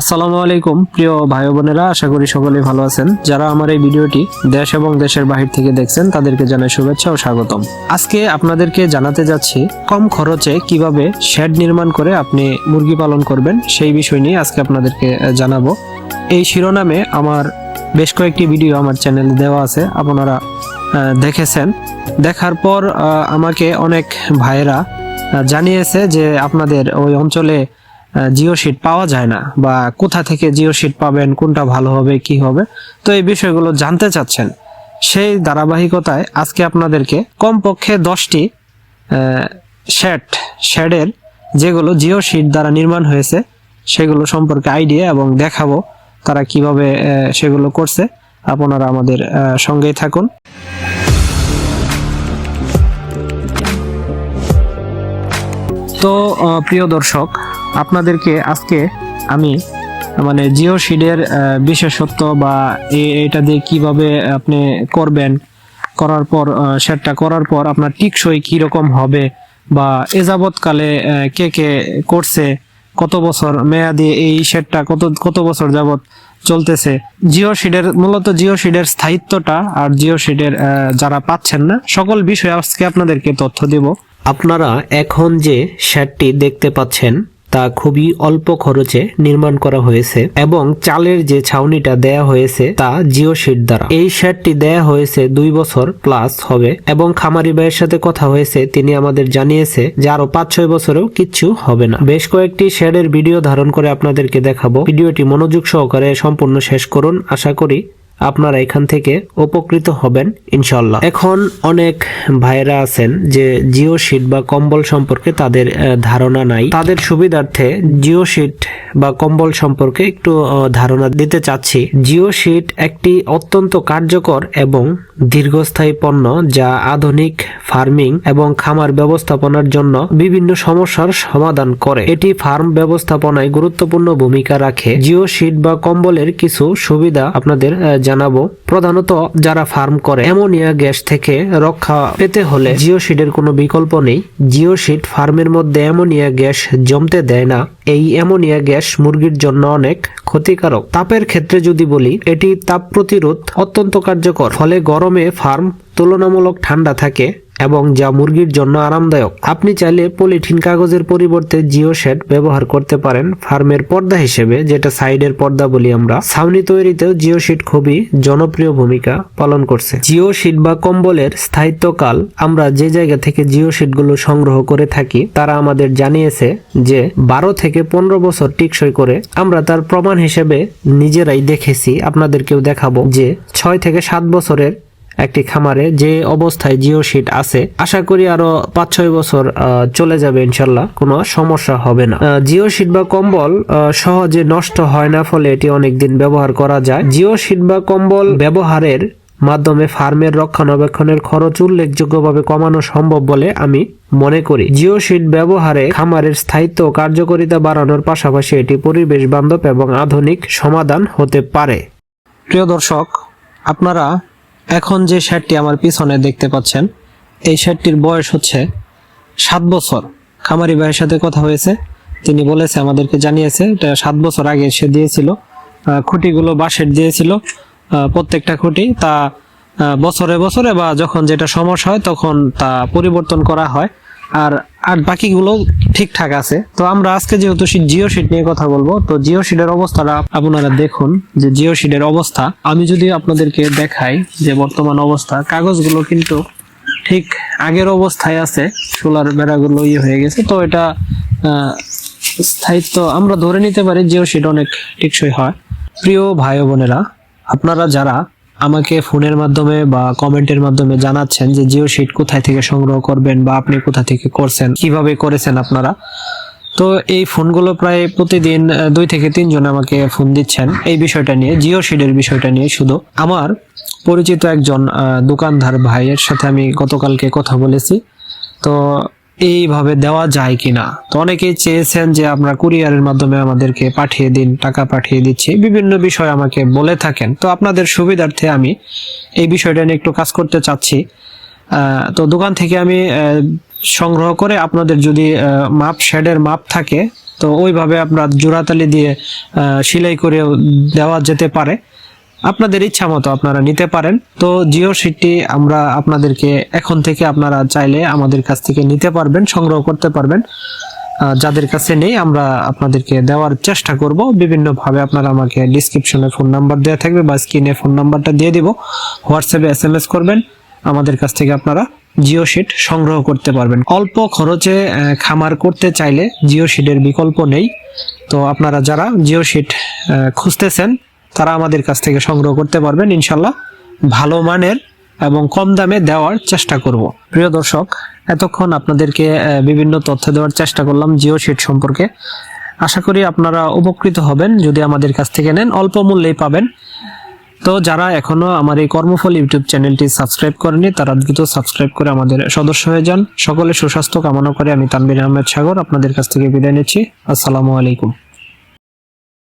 আসসালামু আলাইকুম, প্রিয় ভাই বোনেরা, আশা করি সকলেই ভালো আছেন। যারা আমার এই ভিডিওটি দেশ এবং দেশের বাহির থেকে দেখছেন, তাদেরকে জানাই শুভেচ্ছা ও স্বাগতম। আজকে আপনাদেরকে জানাতে যাচ্ছি কম খরচে কীভাবে শেড নির্মাণ করে আপনি মুরগি পালন করবেন, সেই বিষয় নিয়ে আজকে আপনাদেরকে জানাব। এই শিরোনামে আমার বেশ কয়েকটি ভিডিও আমার চ্যানেলে দেওয়া আছে, আপনারা দেখেছেন। দেখার পর আমাকে অনেক ভাইয়েরা জানিয়েছে যে আপনাদের ওই অঞ্চলে জিও শিট পাওয়া যায় না বা কোথা থেকে জিও শিট পাবেন, কোনটা ভালো হবে, কি হবে, তো এই বিষয়গুলো জানতে চাচ্ছেন। সেই ধারাবাহিকতায় আজকে আপনাদেরকে কমপক্ষে দশটি শেড শেডের যেগুলো জিও শিট দ্বারা নির্মাণ হয়েছে, সেগুলো সম্পর্কে আইডিয়া এবং দেখাবো তারা কীভাবে সেগুলো করছে। আপনারা আমাদের সঙ্গেই থাকুন। তো প্রিয় দর্শক, আপনাদেরকে আজকে আমি মানে জিও শিডের বিশেষত্ব বা এটা দিয়ে কীভাবে আপনি করবেন, করার পর সেটটা করার পর আপনার টিকসই কি রকম হবে বা এ যাবৎকালে কে কে করছে, কত বছর মেয়াদি এই শেডটা কত কত বছর যাবত চলতেছে। জিও শিডের মূলত জিও শিডের স্থায়িত্বটা আর জিও শিডের যারা পাচ্ছেন না, সকল বিষয়ে আজকে আপনাদেরকে তথ্য দেব। আপনারা এখন যে শ্যাডটি দেখতে পাচ্ছেন, তা খুবই অল্প খরচে নির্মাণ করা হয়েছে এবং চালের যে ছাউনিটা দেয়া হয়েছে, তা জিও শিট দ্বারা। এই শ্যাডটি দেয়া হয়েছে দুই বছর প্লাস হবে এবং খামারি ভাইয়ের সাথে কথা হয়েছে, তিনি আমাদের জানিয়েছে যে আরও পাঁচ ছয় বছরেও কিচ্ছু হবে না। বেশ কয়েকটি শেডের ভিডিও ধারণ করে আপনাদেরকে দেখাবো। ভিডিওটি মনোযোগ সহকারে সম্পূর্ণ শেষ করুন। আশা করি আপনারা এখান থেকে উপকৃত হবেন ইনশাল্লাহ এখন অনেক ভাইরা আছেন যে জিও শিট বা কম্বল সম্পর্কে তাদের ধারণা নাই। তাদের সুবিধার্থে জিও শিট বা কম্বল সম্পর্কে একটু ধারণা দিতে চাচ্ছি। জিও শিট একটি অত্যন্ত কার্যকর এবং দীর্ঘস্থায়ী পণ্য যা আধুনিক ফার্মিং এবং খামার ব্যবস্থাপনার জন্য বিভিন্ন সমস্যার সমাধান করে। এটি ফার্ম ব্যবস্থাপনায় গুরুত্বপূর্ণ ভূমিকা রাখে। জিও শিট বা কম্বলের কিছু সুবিধা আপনাদের জানাব। প্রধানত যারা ফার্ম করে, অ্যামোনিয়া গ্যাস থেকে রক্ষা পেতে হলে জিও শিটের কোনো বিকল্প নেই। জিও শিট ফার্মের মধ্যে অ্যামোনিয়া গ্যাস জমতে দেয় না। এই অ্যামোনিয়া গ্যাস মুরগির জন্য অনেক ক্ষতিকারক। তাপের ক্ষেত্রে যদি বলি, এটি তাপ প্রতিরোধ অত্যন্ত কার্যকর, ফলে গরমে ফার্ম তুলনামূলক ঠান্ডা থাকে। এবং যা মুরগির জন্য আরামদায়ক। আপনি চাইলে পলিথিন কাগজের পরিবর্তে জিও শেড ব্যবহার করতে পারেন ফার্মের পর্দা হিসেবে, যেটা সাইডের পর্দা বলি আমরা। ছাউনি তৈরিতেও জিও শিট খুবই জনপ্রিয় ভূমিকা পালন করছে। জিও শিট বা কম্বলের স্থায়িত্বকাল, আমরা যে জায়গা থেকে জিও শিটগুলো সংগ্রহ করে থাকি, তারা আমাদের জানিয়েছে যে বারো থেকে পনেরো বছর টিকসই করে আমরা তার প্রমাণ হিসেবে নিজেরাই দেখেছি। আপনাদেরকেও দেখাবো যে ছয় থেকে সাত বছরের একটি খামারে যে অবস্থায় জিও শিট আছে, আশা করি আরও পাঁচ ছয় বছর চলে যাবে ইনশাল্লাহ, কোনো সমস্যা হবে না। জিও শিট বা কম্বল সহজে নষ্ট হয় না, ফলে এটি অনেকদিন ব্যবহার করা যায়। জিও শিট বা কম্বল ব্যবহারের মাধ্যমে ফার্মের রক্ষণাবেক্ষণের খরচ উল্লেখযোগ্যভাবে কমানো সম্ভব বলে আমি মনে করি। জিও শিট ব্যবহারে খামারের স্থায়িত্ব কার্যকারিতা বাড়ানোর পাশাপাশি এটি পরিবেশ বান্ধব এবং আধুনিক সমাধান হতে পারে। প্রিয় দর্শক, আপনারা এখন যে শার্টটি আমার পিছনে দেখতে পাচ্ছেন, এই শার্টটির বয়স হচ্ছে সাত বছর। খামারি ভাইয়ের সাথে কথা হয়েছে, তিনি বলেছে, আমাদেরকে জানিয়েছে, এটা সাত বছর আগে সে দিয়েছিল খুঁটিগুলো বাঁশের দিয়েছিল প্রত্যেকটা খুঁটি, তা বছরে বছরে বা যখন যেটা সমস্যা হয় তখন তা পরিবর্তন করা হয়। আর আর বাকিগুলো ঠিকঠাক আছে। তো আমরা আজকে যেহেতু জিও শিট নিয়ে কথা বলব, তো জিও শিটের অবস্থাটা আপনারা দেখুন যে জিও শিটের অবস্থা। আমি যদি আপনাদেরকে দেখাই যে বর্তমান অবস্থা, কাগজগুলো কিন্তু ঠিক আগের অবস্থায় আছে, সোলার বেড়াগুলো ইয়ে হয়ে গেছে। তো এটা স্থায়িত্ব আমরা ধরে নিতে পারি জিও শিট অনেক টেকসই হয়। প্রিয় ভাই বোনেরা, আপনারা যারা আমাকে ফোনের মাধ্যমে বা কমেন্টের মাধ্যমে জানাচ্ছেন যে জিও শিট কোথায় থেকে সংগ্রহ করবেন বা আপনি কোথা থেকে করছেন, কীভাবে করেছেন আপনারা। তো এই ফোনগুলো প্রায় প্রতিদিন দুই থেকে তিনজন আমাকে ফোন দিচ্ছেন এই বিষয়টা নিয়ে, জিও শিডের বিষয়টা নিয়ে শুধু। আমার পরিচিত একজন দোকানদার ভাইয়ের সাথে আমি গতকালকে কথা বলেছি। তো এইভাবে দেওয়া যায় কিনা? তো অনেকেই চেয়েছেন যে আমরা কুরিয়ারের মাধ্যমে আমাদেরকে পাঠিয়ে দিন, টাকা পাঠিয়ে দিচ্ছি। বিভিন্ন বিষয় আমাকে বলে থাকেন। তো আপনাদের সুবিধার্থে আমি এই বিষয়টা নিয়ে একটু কাজ করতে চাচ্ছি। তো দোকান থেকে আমি সংগ্রহ করে আপনাদের যদি মাপ, শেডের মাপ থাকে, তো ওইভাবে আপনার জোড়াতালি দিয়ে সেলাই করে দেওয়া যেতে পারে। আপনাদের ইচ্ছা মতো আপনারা নিতে পারেন। তো জিও সিটটি আমরা আপনাদেরকে এখন থেকে আপনারা চাইলে আমাদের কাছ থেকে নিতে পারবেন, সংগ্রহ করতে পারবেন। যাদের কাছে নেই, আমরা আপনাদেরকে দেওয়ার চেষ্টা করব। বিভিন্ন ভাবে আপনারা আমাকে ডিসক্রিপশনে ফোন নাম্বার দেওয়া থাকবে বা স্ক্রিনে ফোন নাম্বারটা দিয়ে দিব। হোয়াটসঅ্যাপে এস এম এস করবেন। আমাদের কাছ থেকে আপনারা জিও শিট সংগ্রহ করতে পারবেন। অল্প খরচে খামার করতে চাইলে জিও শিটের বিকল্প নেই। তো আপনারা যারা জিও শিট খুঁজতেছেন তারা আমাদের কাছ থেকে সংগ্রহ করতে পারবেন ইনশাল্লাহ ভালো মানের এবং কম দামে দেওয়ার চেষ্টা করব। প্রিয় দর্শক, এতক্ষণ আপনাদেরকে বিভিন্ন তথ্য দেওয়ার চেষ্টা করলাম জিও শিট সম্পর্কে। আশা করি আপনারা উপকৃত হবেন, যদি আমাদের কাছ থেকে নেন, অল্প মূল্যেই পাবেন। তো যারা এখনও আমার এই কর্মফল ইউটিউব চ্যানেলটি সাবস্ক্রাইব করেনি তারা দ্রুত সাবস্ক্রাইব করে আমাদের সদস্য হয়ে যান। সকলে সুস্বাস্থ্য কামনা করে আমি তানবির আহমেদ সাগর আপনাদের কাছ থেকে বিদায় নিচ্ছি। আসসালামু আলাইকুম।